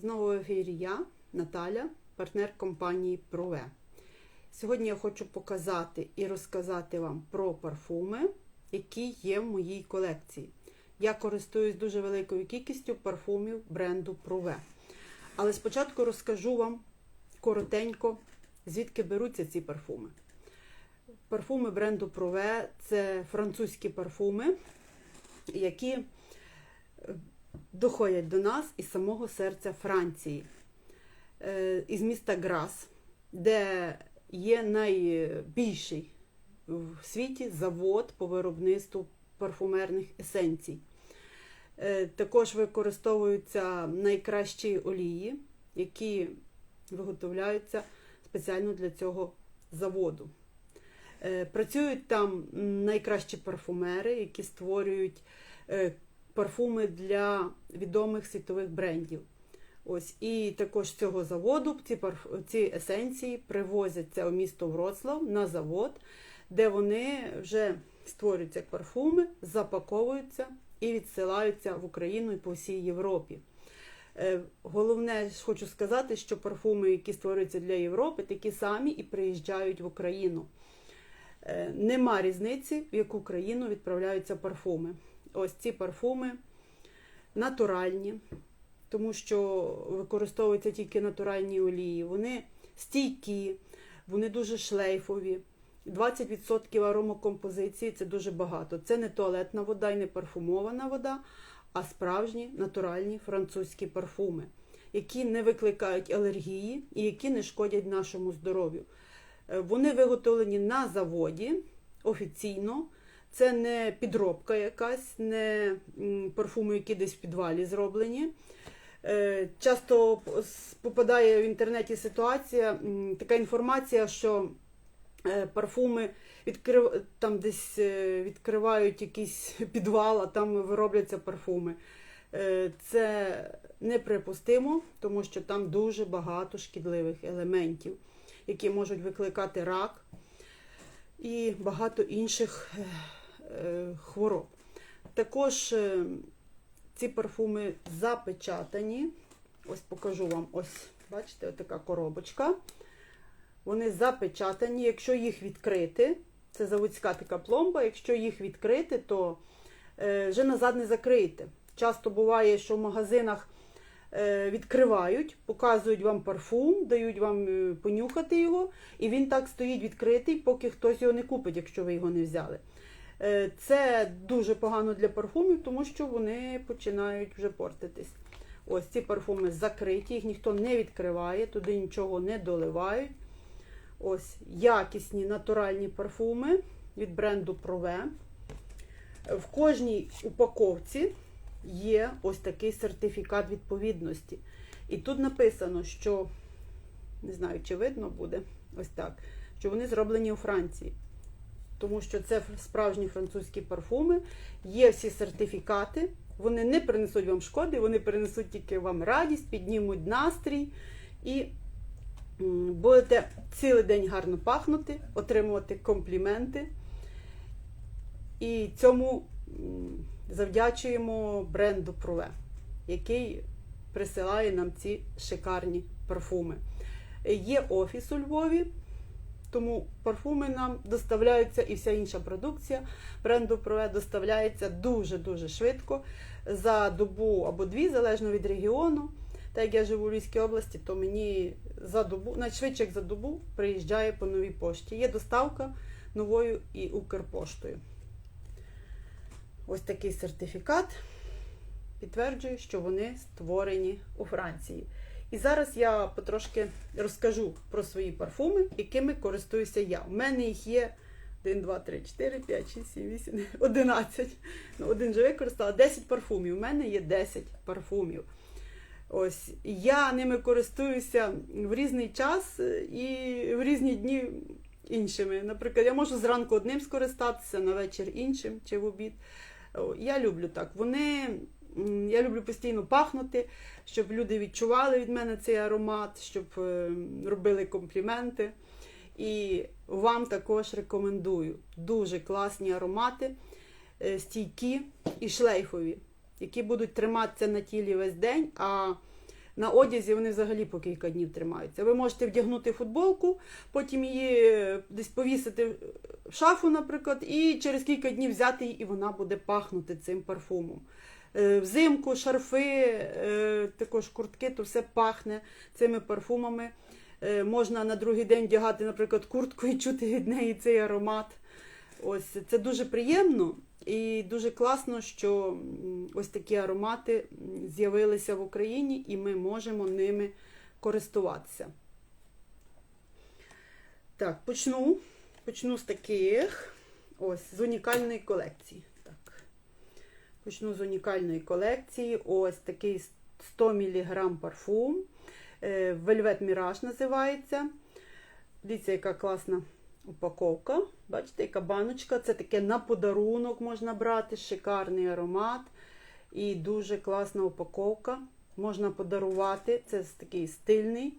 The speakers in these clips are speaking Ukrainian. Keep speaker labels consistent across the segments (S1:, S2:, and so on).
S1: Знову в ефірі я, Наталя, партнер компанії Прове. Сьогодні я хочу показати і розказати вам про парфуми, які є в моїй колекції. Я користуюсь дуже великою кількістю парфумів бренду Прове. Але спочатку розкажу вам коротенько, звідки беруться ці парфуми. Парфуми бренду Прове це французькі парфуми, які доходять до нас із самого серця Франції, е, із міста Грас, де є найбільший в світі завод по виробництву парфумерних есенцій. Е, Також використовуються найкращі олії, які виготовляються спеціально для цього заводу. Е, Працюють там найкращі парфумери, які створюють парфуми для відомих світових брендів. Ось І також з цього заводу ці парф... ці есенції привозяться у місто Вроцлав на завод, де вони вже створюються як парфуми, запаковуються і відсилаються в Україну і по всій Європі. Е, Головне, хочу сказати, що парфуми, які створюються для Європи, такі самі і приїжджають в Україну. Е, Нема різниці, в яку країну відправляються парфуми. Ось ці парфуми натуральні, тому що використовуються тільки натуральні олії. Вони стійкі, вони дуже шлейфові. 20% аромакомпозиції це дуже багато. Це не туалетна вода і не парфумована вода, а справжні натуральні французькі парфуми, які не викликають алергії і які не шкодять нашому здоров'ю. Е, Вони виготовлені на заводі офіційно. Це не підробка якась, не парфуми, які десь в підвалі зроблені. Е, Часто попадає в інтернеті ситуація, така інформація, що е, парфуми відкрив... там десь е, відкривають якийсь підвал, а там виробляться парфуми. Це неприпустимо, тому що там дуже багато шкідливих елементів, які можуть викликати рак і багато інших хвороб. Також ці парфуми запечатані. Ось покажу вам, ось, бачите, така коробочка. Вони запечатані. Якщо їх відкрити, це заводська така пломба, якщо їх відкрити, то вже назад не закрити. Часто буває, що в магазинах відкривають, показують вам парфум, дають вам понюхати його, і він так стоїть відкритий, поки хтось його не купить, якщо ви його не взяли. Це дуже погано для парфумів, тому що вони починають вже портитись. Ось ці парфуми закриті, їх ніхто не відкриває, туди нічого не доливають. Ось якісні натуральні парфуми від бренду Прове. В кожній упаковці є ось такий сертифікат відповідності. І тут написано, що, не знаю, чи видно буде, ось так, що вони зроблені у Франції. Тому що це справжні французькі парфуми, є всі сертифікати, вони не принесуть вам шкоди, вони принесуть тільки вам радість, піднімуть настрій і будете цілий день гарно пахнути, отримувати компліменти. І цьому завдячуємо бренду Прове, який присилає нам ці шикарні парфуми. Є офіс у Львові. Тому парфуми нам доставляються і вся інша продукція бренду Прове доставляється дуже-дуже швидко за добу або дві, залежно від регіону. Так як я живу у Львівській області, то мені за добу, найшвидше як за добу приїжджає по новій пошті. Є доставка новою і Укрпоштою. Ось такий сертифікат підтверджує, що вони створені у Франції. І зараз я потрошки розкажу про свої парфуми, якими користуюся я. У мене їх є 1, 2, 3, 4, 5, 6, 7, 8, 11. Ну, один же використала 10 парфумів. У мене є 10 парфумів. Ось я ними користуюся в різний час і в різні дні іншими. Наприклад, я можу зранку одним скористатися, на вечір іншим чи в обід. Я люблю так. Вони. Я люблю постійно пахнути, щоб люди відчували від мене цей аромат, щоб робили компліменти. І вам також рекомендую дуже класні аромати, стійкі і шлейфові, які будуть триматися на тілі весь день, а На одязі вони взагалі по кілька днів тримаються. Ви можете вдягнути футболку, потім її е, десь повісити в шафу, наприклад, і через кілька днів взяти її, і вона буде пахнути цим парфумом. Е, Взимку, шарфи, е, також куртки, то все пахне цими парфумами. Е, Можна на другий день вдягати, наприклад, куртку і чути від неї цей аромат. Ось це дуже приємно і дуже класно, що ось такі аромати з'явилися в Україні, і ми можемо ними користуватися. Так, почну. Почну з таких. Ось, з унікальної колекції. Почну з унікальної колекції. Ось такий 100 мг парфум. Е, Velvet Mirage називається. Дивіться, яка класна упаковка. Бачите, яка баночка. Це таке на подарунок можна брати. Шикарний аромат. І дуже класна упаковка. Можна подарувати. Це такий стильний,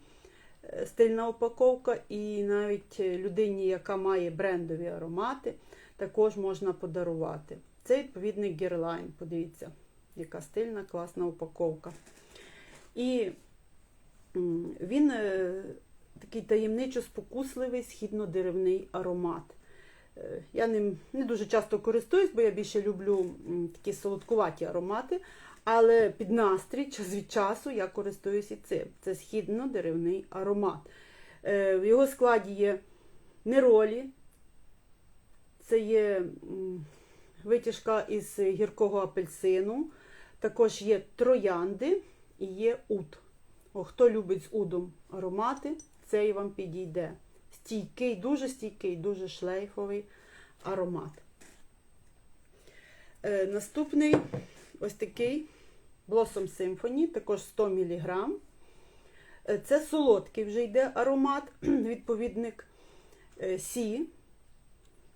S1: е, стильна упаковка. І навіть людині, яка має брендові аромати, також можна подарувати. Це відповідний Герлайн. Подивіться, яка стильна, класна упаковка. І він е, такий таємничо спокусливий східно-деревний аромат. Е, Я ним не дуже часто користуюсь, бо я більше люблю такі солодкуваті аромати. Але під настрій, час від часу, я користуюсь і цим. Це східно-деревний аромат. Е, В його складі є неролі, це є витяжка із гіркого апельсину, також є троянди і є уд. О, хто любить з удом аромати, цей вам підійде. Стійкий, дуже стійкий, дуже шлейфовий аромат. Е, наступний ось такий Blossom Symphony, також 100 мг. Е, Це солодкий вже йде аромат, відповідник е, Сі.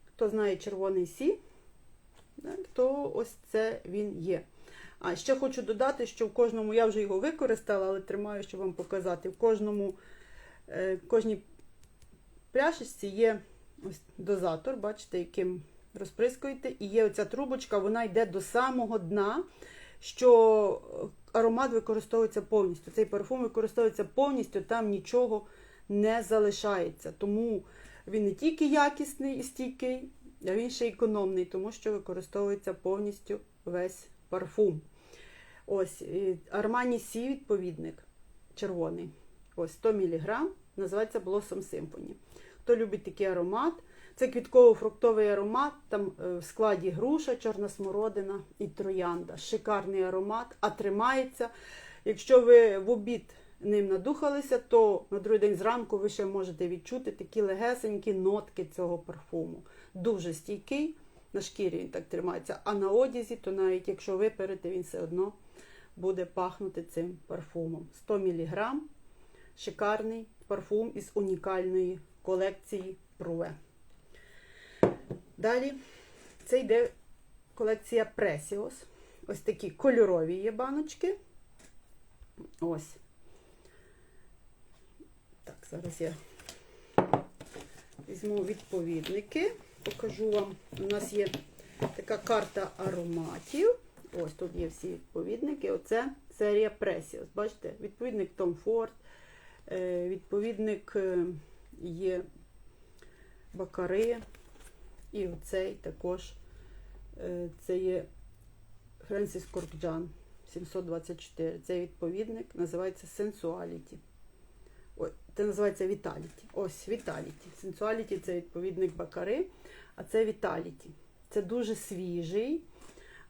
S1: Хто знає червоний Сі, то ось це він є. А ще хочу додати, що в кожному, я вже його використала, але тримаю, щоб вам показати. В кожному, е, в кожній пляшечці є ось дозатор, бачите, яким розприскуєте. І є оця трубочка, вона йде до самого дна, що аромат використовується повністю. Цей парфум використовується повністю, там нічого не залишається. Тому він не тільки якісний і стійкий, він ще економний, тому що використовується повністю весь парфум. Ось Armani Сі відповідник червоний. Ось 100 мг, називається Blossom Symphony. Хто любить такий аромат, це квітково-фруктовий аромат, там е, в складі груша, чорна смородина і троянда. Шикарний аромат, а тримається. Якщо ви в обід ним надухалися, то на другий день зранку ви ще можете відчути такі легесенькі нотки цього парфуму. Дуже стійкий, на шкірі він так тримається, а на одязі, то навіть якщо виперете, він все одно буде пахнути цим парфумом. 100 мг. Шикарний парфум із унікальної колекції Prouvé. Далі це йде колекція Precious. Ось такі кольорові є баночки. Ось. Так, зараз я візьму відповідники. Покажу вам. У нас є така карта ароматів. Ось тут є всі відповідники. Оце серія Precious. Бачите, відповідник Tom Ford, е, відповідник е, є Бакари. І оцей також е, це є Френсіс Коркджан 724. Цей відповідник називається Sensuality. Ой, це називається Vitality. Ось Vitality. Sensuality це відповідник Бакари, а це Vitality. Це дуже свіжий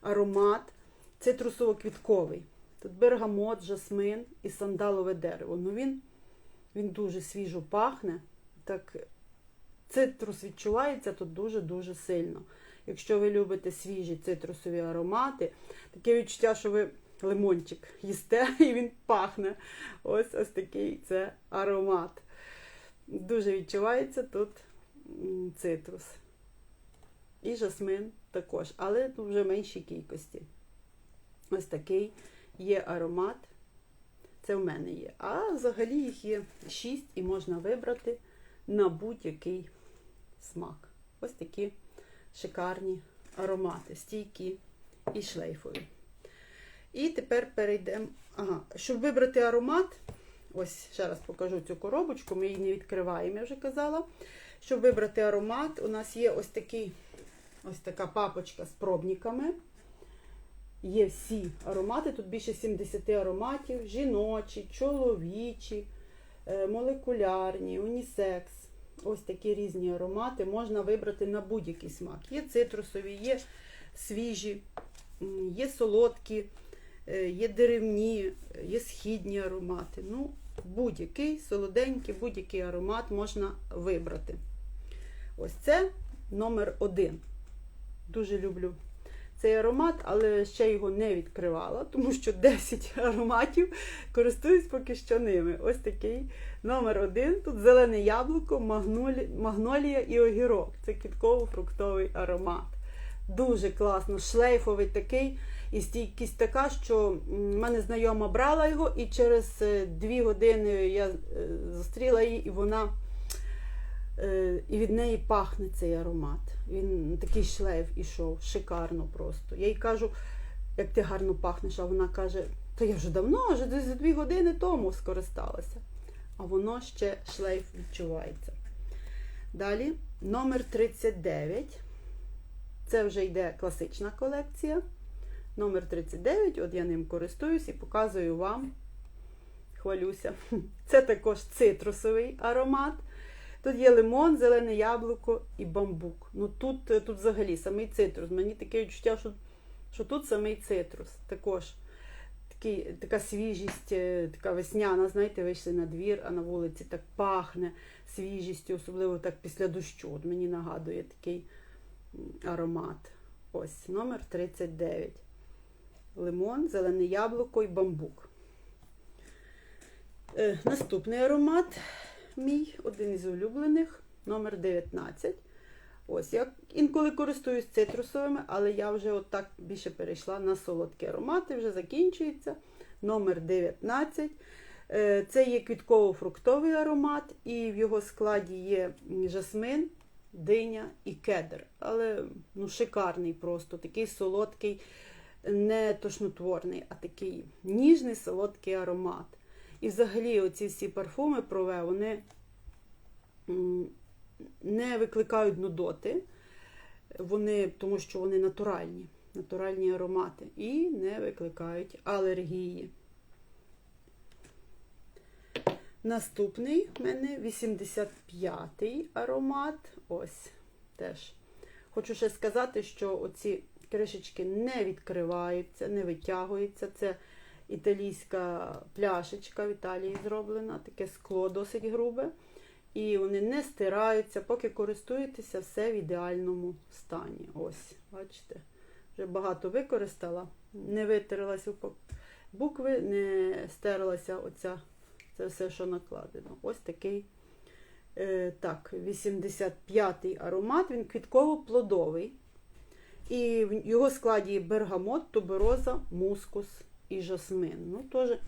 S1: аромат, цитрусово-квітковий. Тут бергамот, жасмин і сандалове дерево. Ну він, він дуже свіжо пахне. Так цитрус відчувається тут дуже-дуже сильно. Якщо ви любите свіжі цитрусові аромати, таке відчуття, що ви лимончик їсте і він пахне. Ось ось такий це аромат. Дуже відчувається тут цитрус. І жасмин також, але тут вже меншій кількості. Ось такий є аромат. Це в мене є. А взагалі їх є 6 і можна вибрати на будь-який смак. Ось такі шикарні аромати, стійкі і шлейфові. І тепер перейдемо. Ага, щоб вибрати аромат, ось ще раз покажу цю коробочку, ми її не відкриваємо, я вже казала. Щоб вибрати аромат, у нас є ось такий, ось така папочка з пробниками. Є всі аромати, тут більше 70 ароматів: жіночі, чоловічі, е, молекулярні, унісекс. Ось такі різні аромати можна вибрати на будь-який смак. Є цитрусові, є свіжі, є солодкі, е, є деревні, є східні аромати. Ну, будь-який солоденький, будь-який аромат можна вибрати. Ось це номер один. Дуже люблю цей аромат, але ще його не відкривала, тому що 10 ароматів користуюсь поки що ними. Ось такий номер один. Тут зелене яблуко, магнолі... магнолія і огірок. Це квітково-фруктовий аромат. Дуже класно, шлейфовий такий. І стійкість така, що в мене знайома брала його, і через е, дві години я е, зустріла її, і вона е, і від неї пахне цей аромат. Він такий шлейф ішов, шикарно просто. Я їй кажу, як ти гарно пахнеш, а вона каже, то я вже давно, вже десь дві години тому скористалася. А воно ще шлейф відчувається. Далі, номер 39. Це вже йде класична колекція. Номер 39, от я ним користуюсь і показую вам. Хвалюся. Це також цитрусовий аромат. Тут є лимон, зелене яблуко і бамбук. Ну тут, тут взагалі самий цитрус. Мені таке відчуття, що, що тут самий цитрус. Також такий, така свіжість, е, така весняна, знаєте, вийшли на двір, а на вулиці так пахне свіжістю, особливо так після дощу. От мені нагадує такий аромат. Ось, номер 39. Лимон, зелене яблуко і бамбук. Е, наступний аромат мій, один із улюблених, номер 19. Ось, я інколи користуюсь цитрусовими, але я вже отак більше перейшла на солодкі аромати, вже закінчується. Номер 19. Е, Це є квітково-фруктовий аромат, і в його складі є жасмин, диня і кедр. Але ну, шикарний просто, такий солодкий, не тошнотворний, а такий ніжний солодкий аромат. І взагалі оці всі парфуми прове, вони не викликають нудоти, вони, тому що вони натуральні, натуральні аромати і не викликають алергії. Наступний в мене 85-й аромат. Ось теж. Хочу ще сказати, що оці кришечки не відкриваються, не витягуються. Це італійська пляшечка в Італії зроблена, таке скло досить грубе. І вони не стираються, поки користуєтеся все в ідеальному стані. Ось, бачите, вже багато використала, не витерлася букви, не стерлася оця, це все, що накладено. Ось такий е, так, 85-й аромат, він квітково-плодовий. І в його складі бергамот, тубероза, мускус і жасмин. Ну, теж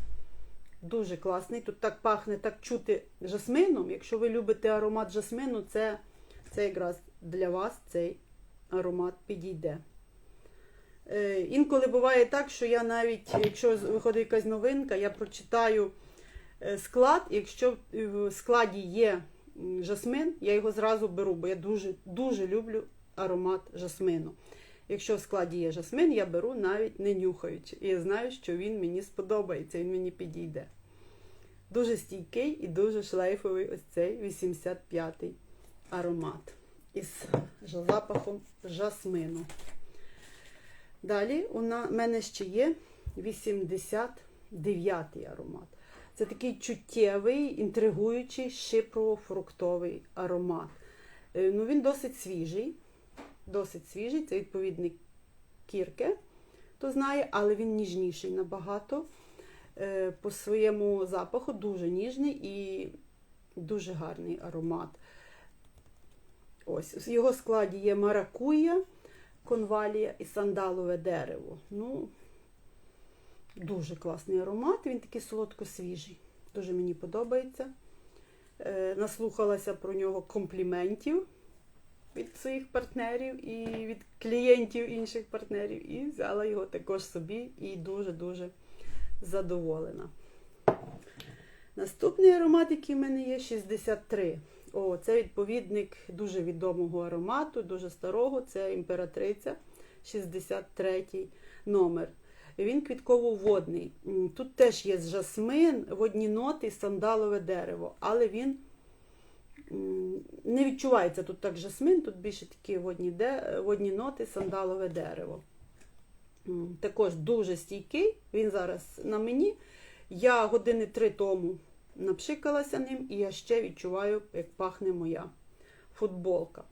S1: дуже класний. Тут так пахне, так чути жасмином. Якщо ви любите аромат жасмину, це, це якраз для вас цей аромат підійде. Е, інколи буває так, що я навіть, якщо виходить якась новинка, я прочитаю е, склад, якщо в складі є жасмин, я його зразу беру, бо я дуже, дуже люблю аромат жасмину. Якщо в складі є жасмин, я беру навіть не нюхаючи. І я знаю, що він мені сподобається, він мені підійде. Дуже стійкий і дуже шлейфовий ось цей 85-й аромат із запахом жасмину. Далі у мене ще є 89-й аромат. Це такий чуттєвий, інтригуючий шипрово-фруктовий аромат. Е, Ну, Він досить свіжий. Досить свіжий, це відповідник кірки, хто знає, але він ніжніший набагато. Е, По своєму запаху дуже ніжний і дуже гарний аромат. Ось, В його складі є маракуя, конвалія і сандалове дерево. Ну, Дуже класний аромат, він такий солодко-свіжий. Дуже мені подобається. Е, Наслухалася про нього компліментів від своїх партнерів і від клієнтів інших партнерів, і взяла його також собі і дуже-дуже задоволена. Наступний аромат, який в мене є, 63. О, це відповідник дуже відомого аромату, дуже старого. Це імператриця 63 номер. Він квітково-водний. Тут теж є жасмин, водні ноти сандалове дерево, але він не відчувається тут так жасмин, тут більше такі водні, де, водні ноти, сандалове дерево. Також дуже стійкий. Він зараз на мені. Я години три тому напшикалася ним, і я ще відчуваю, як пахне моя футболка.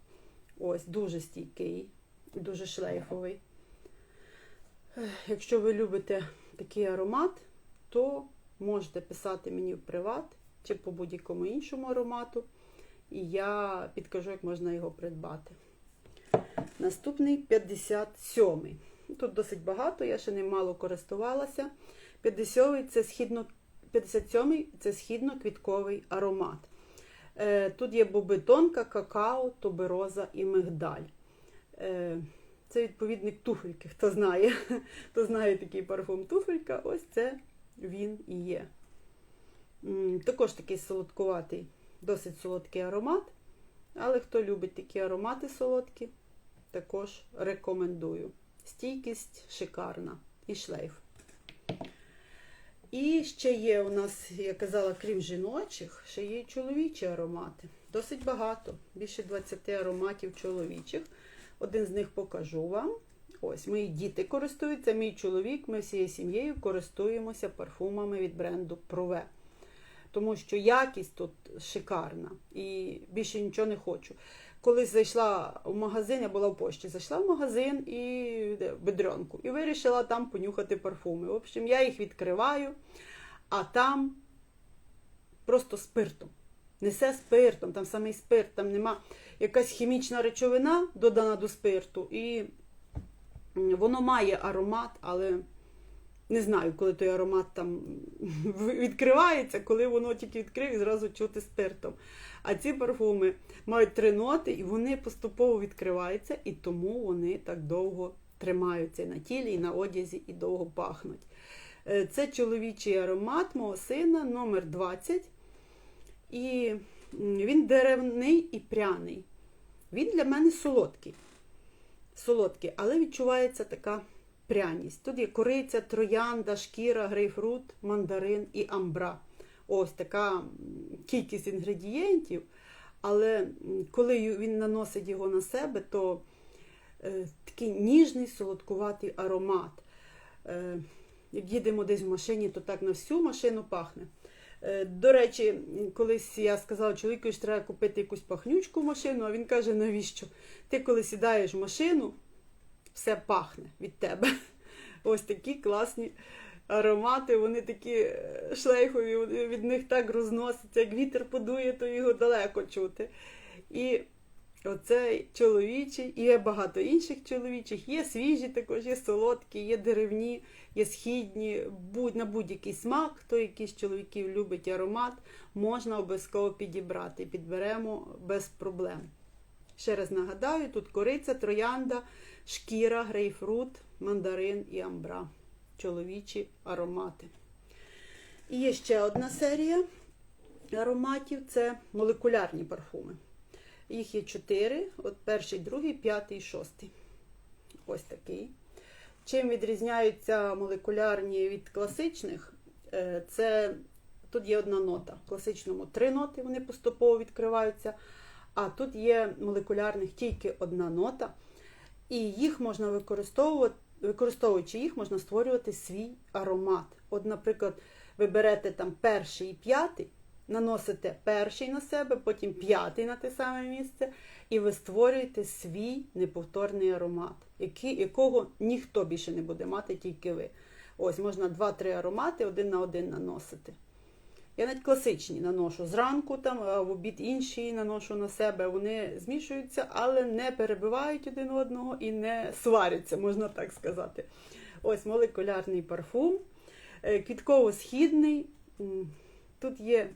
S1: Ось, дуже стійкий, дуже шлейфовий. Якщо ви любите такий аромат, то можете писати мені в приват чи по будь-якому іншому аромату, і я підкажу, як можна його придбати. Наступний 57-й. Тут досить багато, я ще ним мало користувалася. 50-й це східно 57-й це східно-квітковий аромат. Е, Тут є боби тонка, какао, тубероза і мигдаль. Е, Це відповідник туфельки, хто знає. Хто знає такий парфум туфелька, ось це він і є. Також такий солодкуватий, досить солодкий аромат. Але хто любить такі аромати солодкі, також рекомендую. Стійкість шикарна і шлейф. І ще є у нас, я казала, крім жіночих, ще є чоловічі аромати. Досить багато, більше 20 ароматів чоловічих. Один з них покажу вам. Ось, мої діти користуються, мій чоловік, ми всією сім'єю користуємося парфумами від бренду Прове. Тому що якість тут шикарна і більше нічого не хочу. Колись зайшла в магазин, я була в пошті, зайшла в магазин і в бедренку, і вирішила там понюхати парфуми. В общем, я їх відкриваю, а там просто спиртом. Несе спиртом, там самий спирт, там нема якась хімічна речовина додана до спирту, і воно має аромат, але не знаю, коли той аромат там відкривається, коли воно тільки відкрив і зразу чути спиртом. А ці парфуми мають три ноти, і вони поступово відкриваються, і тому вони так довго тримаються на тілі, і на одязі, і довго пахнуть. Е, Це чоловічий аромат мого сина, номер 20. І він деревний і пряний. Він для мене солодкий. Солодкий, але відчувається така пряність. Тут є кориця, троянда, шкіра, грейпфрут, мандарин і амбра. Ось така кількість інгредієнтів. Але коли він наносить його на себе, то е, такий ніжний солодкуватий аромат. Е, як їдемо десь в машині, то так на всю машину пахне. Е, До речі, колись я сказала чоловіку, що треба купити якусь пахнючку в машину, а він каже, навіщо? Ти коли сідаєш в машину, все пахне від тебе. Ось такі класні аромати, вони такі е, шлейфові, від них так розносяться, як вітер подує, то його далеко чути. І оцей чоловічий, є багато інших чоловічих, є свіжі також, є солодкі, є деревні, є східні, будь, на будь-який смак, хто якийсь чоловіків любить аромат, можна обов'язково підібрати. Підберемо без проблем. Ще раз нагадаю, тут кориця, троянда, шкіра, грейпфрут, мандарин і амбра. Чоловічі аромати. І є ще одна серія ароматів це молекулярні парфуми. Їх є чотири: от перший, другий, п'ятий, шостий. Ось такий. Чим відрізняються молекулярні від класичних? Е, Це тут є одна нота. В класичному три ноти, вони поступово відкриваються. А тут є молекулярних тільки одна нота, і їх можна використовувати, використовуючи їх, можна створювати свій аромат. От, наприклад, ви берете там перший і п'ятий, наносите перший на себе, потім п'ятий на те саме місце, і ви створюєте свій неповторний аромат, який, якого ніхто більше не буде мати, тільки ви. Ось можна два-три аромати один на один наносити. Я навіть класичні наношу зранку, там, в обід інші наношу на себе. Вони змішуються, але не перебивають один одного і не сваряться, можна так сказати. Ось молекулярний парфум, е, квітково-східний. Тут є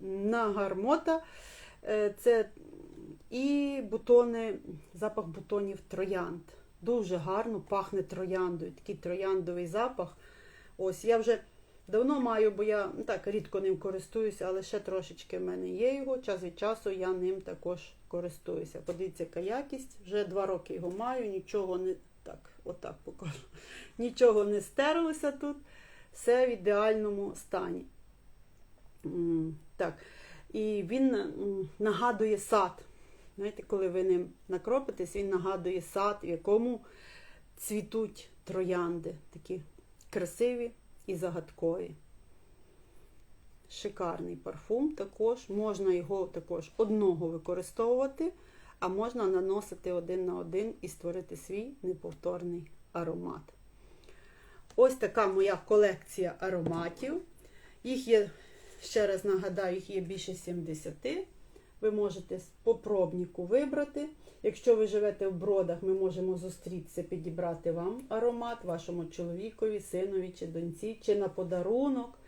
S1: нагармота, е, це І бутони, запах бутонів троянд. Дуже гарно пахне трояндою. Такий трояндовий запах. Ось я вже давно маю, бо я ну, так рідко ним користуюся, але ще трошечки в мене є його. Час від часу я ним також користуюся. Подивіться, яка якість. Вже два роки його маю, нічого не так, отак покажу. Нічого не стерлося тут. Все в ідеальному стані. Так. І він нагадує сад. Знаєте, коли ви ним накропитесь, він нагадує сад, в якому цвітуть троянди. Такі красиві і загадкові. Шикарний парфум також. Можна його також одного використовувати, а можна наносити один на один і створити свій неповторний аромат. Ось така моя колекція ароматів. Їх є, ще раз нагадаю, їх є більше 70. Ви можете по пробнику вибрати. Якщо ви живете в бродах, ми можемо зустрітися, підібрати вам аромат, вашому чоловікові, синові чи доньці, чи на подарунок.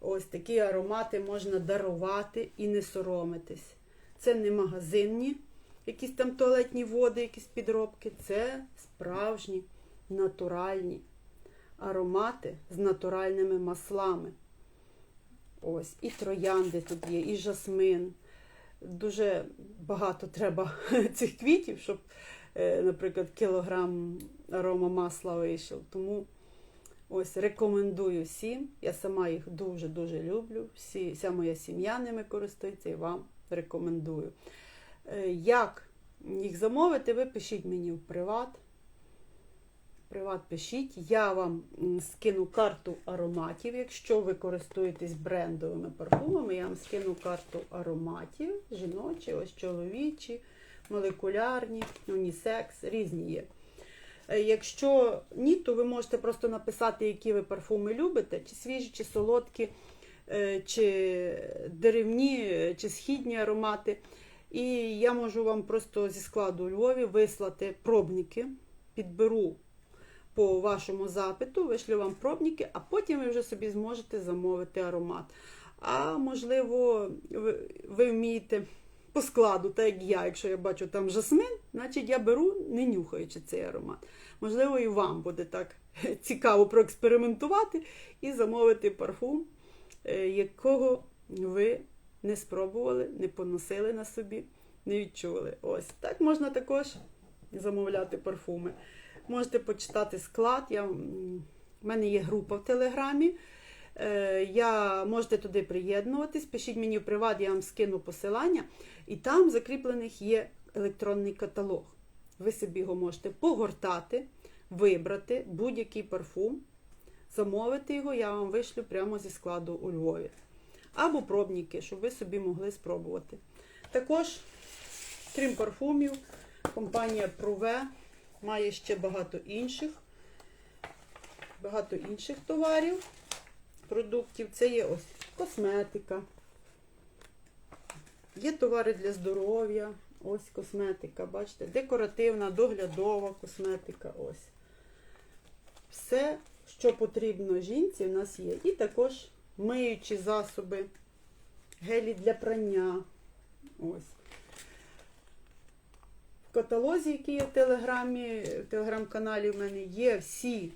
S1: Ось такі аромати можна дарувати і не соромитись. Це не магазинні, якісь там туалетні води, якісь підробки. Це справжні натуральні аромати з натуральними маслами. Ось, і троянди тут є, і жасмин. Дуже багато треба цих квітів, щоб, е, наприклад, кілограм арома масла вийшов. Тому ось рекомендую всім. Я сама їх дуже-дуже люблю. Всі, вся моя сім'я ними користується і вам рекомендую. Е, Як їх замовити, ви пишіть мені в приват. Приват пишіть, я вам скину карту ароматів. Якщо ви користуєтесь брендовими парфумами, я вам скину карту ароматів, жіночі, ось чоловічі, молекулярні, унісекс, різні є. Е, Якщо ні, то ви можете просто написати, які ви парфуми любите, чи свіжі, чи солодкі, е, чи деревні, е, чи східні аромати. І я можу вам просто зі складу у Львові вислати пробники, підберу по вашому запиту, вишлю вам пробники, а потім ви вже собі зможете замовити аромат. А можливо, ви, ви вмієте по складу, так як я, якщо я бачу там жасмин, значить я беру, не нюхаючи цей аромат. Можливо, і вам буде так цікаво проекспериментувати і замовити парфум, е, якого ви не спробували, не поносили на собі, не відчули. Ось так можна також замовляти парфуми. Можете почитати склад. Я, в мене є група в Телеграмі. Е, Я, можете туди приєднуватись, пишіть мені в приват, я вам скину посилання. І там закріплених є електронний каталог. Ви собі його можете погортати, вибрати будь-який парфум, замовити його, я вам вишлю прямо зі складу у Львові. Або пробники, щоб ви собі могли спробувати. Також, крім парфумів, компанія Prouvé має ще багато інших, багато інших товарів, продуктів. Це є ось косметика. Є товари для здоров'я, ось косметика, бачите, декоративна, доглядова косметика. Ось. Все, що потрібно жінці, в нас є. І також миючі засоби, гелі для прання. Ось. Каталозі, який є в телеграмі, в телеграм-каналі в мене є всі,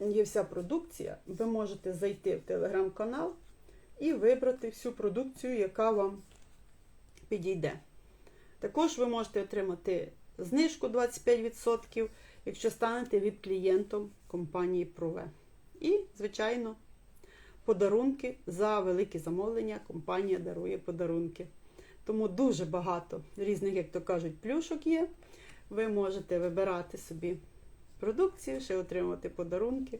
S1: є вся продукція. Ви можете зайти в телеграм-канал і вибрати всю продукцію, яка вам підійде. Також ви можете отримати знижку 25%, якщо станете від клієнтом компанії Prouvé. І, звичайно, подарунки за великі замовлення. Компанія дарує подарунки. Тому дуже багато різних, як то кажуть, плюшок є. Ви можете вибирати собі продукцію, ще отримувати подарунки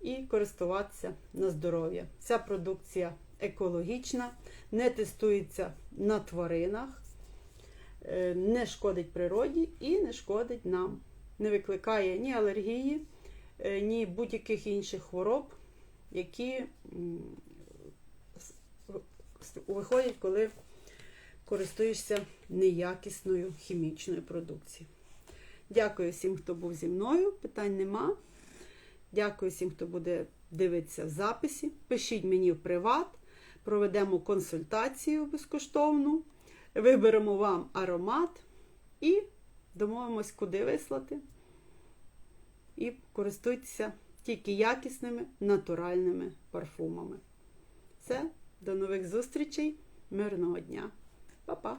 S1: і користуватися на здоров'я. Ця продукція екологічна, не тестується на тваринах, е, не шкодить природі і не шкодить нам. Не викликає ні алергії, е, ні будь-яких інших хвороб, які виходять, коли користуєшся неякісною хімічною продукцією. Дякую всім, хто був зі мною. Питань нема. Дякую всім, хто буде дивитися в записі. Пишіть мені в приват, проведемо консультацію безкоштовну. виберемо вам аромат і домовимось, куди вислати. І користуйтеся тільки якісними натуральними парфумами. Все, до нових зустрічей, мирного дня! папа